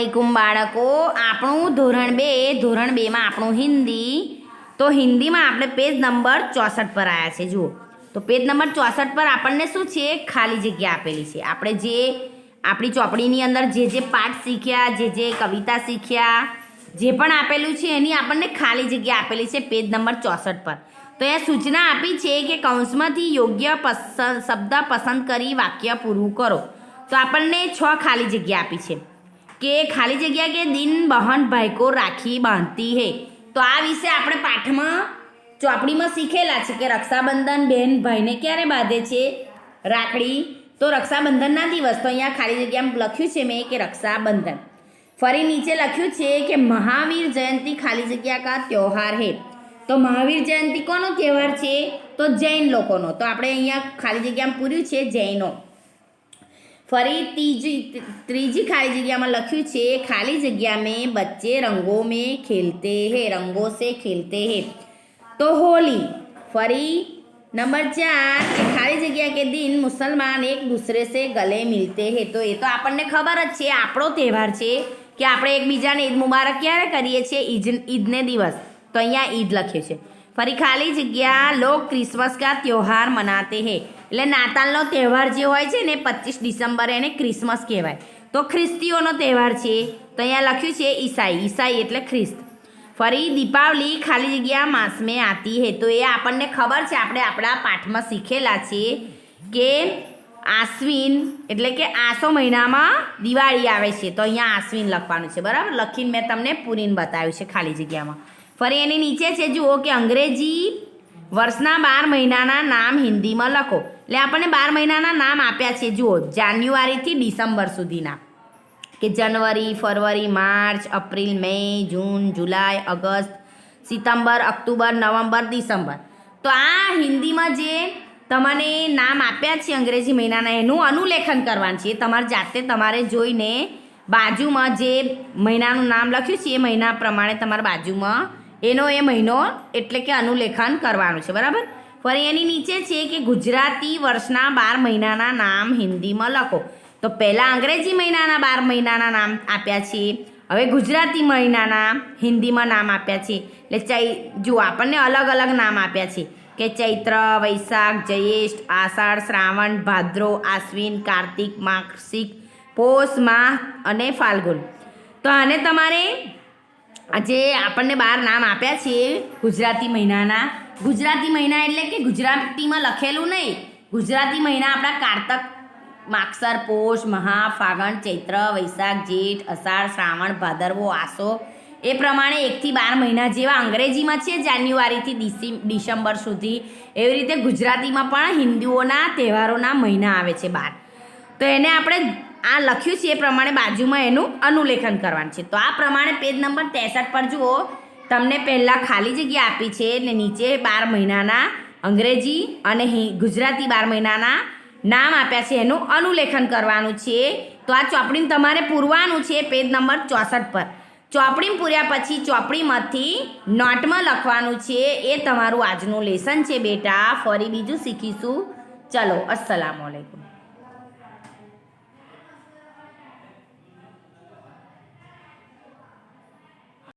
વાલેકુમ બાળકો, આપણું ધોરણ બે, ધોરણ બેમાં આપણું હિન્દી. તો હિન્દીમાં આપણે પેજ નંબર ચોસઠ પર આવ્યા છે, જુઓ. તો પેજ નંબર ચોસઠ પર આપણને શું છે? ખાલી જગ્યા આપેલી છે. આપણે જે આપણી ચોપડીની અંદર જે જે પાઠ શીખ્યા, જે જે કવિતા શીખ્યા, જે પણ આપેલું છે, એની આપણને ખાલી જગ્યા આપેલી છે પેજ નંબર ચોસઠ પર. તો એ સૂચના આપી છે કે કૌંસમાંથી યોગ્ય પસંદ શબ્દ પસંદ કરી વાક્ય પૂરું કરો. તો આપણને છ ખાલી જગ્યા આપી છે. કે ખાલી જગ્યા કે દિન બહન ભાઈકો રાખી બાંધતી હે. તો આ વિશે આપણે પાઠમાં ચોપડીમાં શીખેલા છે કે રક્ષાબંધન બહેન ભાઈને ક્યારે બાંધે છે? રાખડી? તો રક્ષાબંધનના દિવસ તો અહીંયા ખાલી જગ્યામાં લખ્યું છે મેં કે રક્ષાબંધન. ફરી નીચે લખ્યું છે કે મહાવીર જયંતી ખાલી જગ્યા કા ત્યોહાર હે. તો મહાવીર જયંતી કોનો તહેવાર છે? તો જૈન લોકોનો. તો આપણે અહીંયા ખાલી જગ્યામાં પૂર્યું છે જૈનો. ફરી ત્રીજી ત્રીજી ખાલી જગ્યામાં લખ્યું છે, ખાલી જગ્યા મેં બચ્ચે રંગો મેં ખેલતે હે, રંગો સે ખેલતે હે. તો હોલી, ફરી નંબર ચાર ખાલી જગ્યા કે દિન મુસલમાન એક દૂસરે સે ગલે મિલતે હે. તો એ તો આપણને ખબર જ છે, આપણો તહેવાર છે કે આપણે એકબીજાને ઈદ મુબારક ક્યારે કરીએ છીએ? ઈજ, ઈદને દિવસ. તો અહીંયા ઈદ લખે છે. ફરી ખાલી જગ્યા લોક ક્રિસમસ કા ત્યોહાર મનાતે હે. એટલે નાતાલનો તહેવાર જે હોય છે ને પચીસ ડિસેમ્બરે એને ક્રિસમસ કહેવાય. તો ખ્રિસ્તીઓનો તહેવાર છે, તો અહીંયા લખ્યું છે ઈસાઈ. ઈસાઈ એટલે ખ્રિસ્ત. ફરી દીપાવલી ખાલી જગ્યા માસમે આતી હે. તો એ આપણને ખબર છે, આપણે આપણા પાઠમાં શીખેલા છે કે આશ્વિન એટલે કે આસો મહિનામાં દિવાળી આવે છે. તો અહીંયા આશ્વિન લખવાનું છે. બરાબર? લખીને મેં તમને પૂરીને બતાવ્યું છે ખાલી જગ્યામાં. ફરી એની નીચે છે, જુઓ કે અંગ્રેજી વર્ષના બાર મહિનાના નામ હિન્દીમાં લખો. એટલે આપણને બાર મહિનાના નામ આપ્યા છે, જુઓ, જાન્યુઆરીથી ડિસેમ્બર સુધીના. કે જનવરી ફરવરી, માર્ચ, એપ્રિલ, મે, જૂન, જુલાઈ, ઓગસ્ટ સિતમ્બર ઓક્ટોબર, નવેમ્બર, ડિસેમ્બર. તો આ હિન્દીમાં જે તમને નામ આપ્યા છે અંગ્રેજી મહિનાના, એનું અનુલેખન કરવાનું છે. તમારે જાતે તમારે જોઈને બાજુમાં જે મહિનાનું નામ લખ્યું છે, એ મહિના પ્રમાણે તમારે બાજુમાં એનો એ મહિનો એટલે કે અનુલેખન કરવાનું છે, બરાબર? ફરી એની નીચે છે કે ગુજરાતી વર્ષના બાર મહિનાના નામ હિન્દીમાં લખો. તો પહેલાં અંગ્રેજી મહિનાના બાર મહિનાના નામ આપ્યા છે, હવે ગુજરાતી મહિનાના હિન્દીમાં નામ આપ્યા છે. એટલે ચૈ, જુઓ, આપણને અલગ અલગ નામ આપ્યા છે. કે ચૈત્ર, વૈશાખ, જયેષ્ઠ, આષાઢ, શ્રાવણ, ભાદ્રો, આશ્વિન, કાર્તિક, માસિક, પોષ, માહ અને ફાલ્ગુન. તો આને તમારે આજે આપણને બાર નામ આપ્યા છે ગુજરાતી મહિનાના. ગુજરાતી મહિના એટલે કે ગુજરાતીમાં લખેલું નહીં. ગુજરાતી મહિના આપણા કારતક, માગસર, પોષ મહા ફાગણ, ચૈત્ર, વૈશાખ, જેઠ, અષાઢ, શ્રાવણ, ભાદરવો, આસો. એ પ્રમાણે એકથી બાર મહિના જેવા અંગ્રેજીમાં છે, જાન્યુઆરીથી ડિસી, ડિસેમ્બર સુધી. એવી રીતે ગુજરાતીમાં પણ હિન્દુઓના તહેવારોના મહિના આવે છે બાર. તો એને આપણે આ લખ્યું છે એ પ્રમાણે બાજુમાં એનું અનુલેખન કરવાનું છે. તો આ પ્રમાણે પેજ નંબર ત્રેસઠ પર જુઓ. તમને પહેલાં ખાલી જગ્યા આપી છે ને નીચે બાર મહિનાના અંગ્રેજી અને ગુજરાતી બાર મહિનાના નામ આપ્યા છે એનું અનુલેખન કરવાનું છે. તો આ ચોપડીમાં તમારે પૂરવાનું છે પેજ નંબર ચોસઠ પર. ચોપડી પૂર્યા પછી ચોપડીમાંથી નોટમાં લખવાનું છે. એ તમારું આજનું લેસન છે બેટા. ફરી બીજું શીખીશું. ચલો અસલામ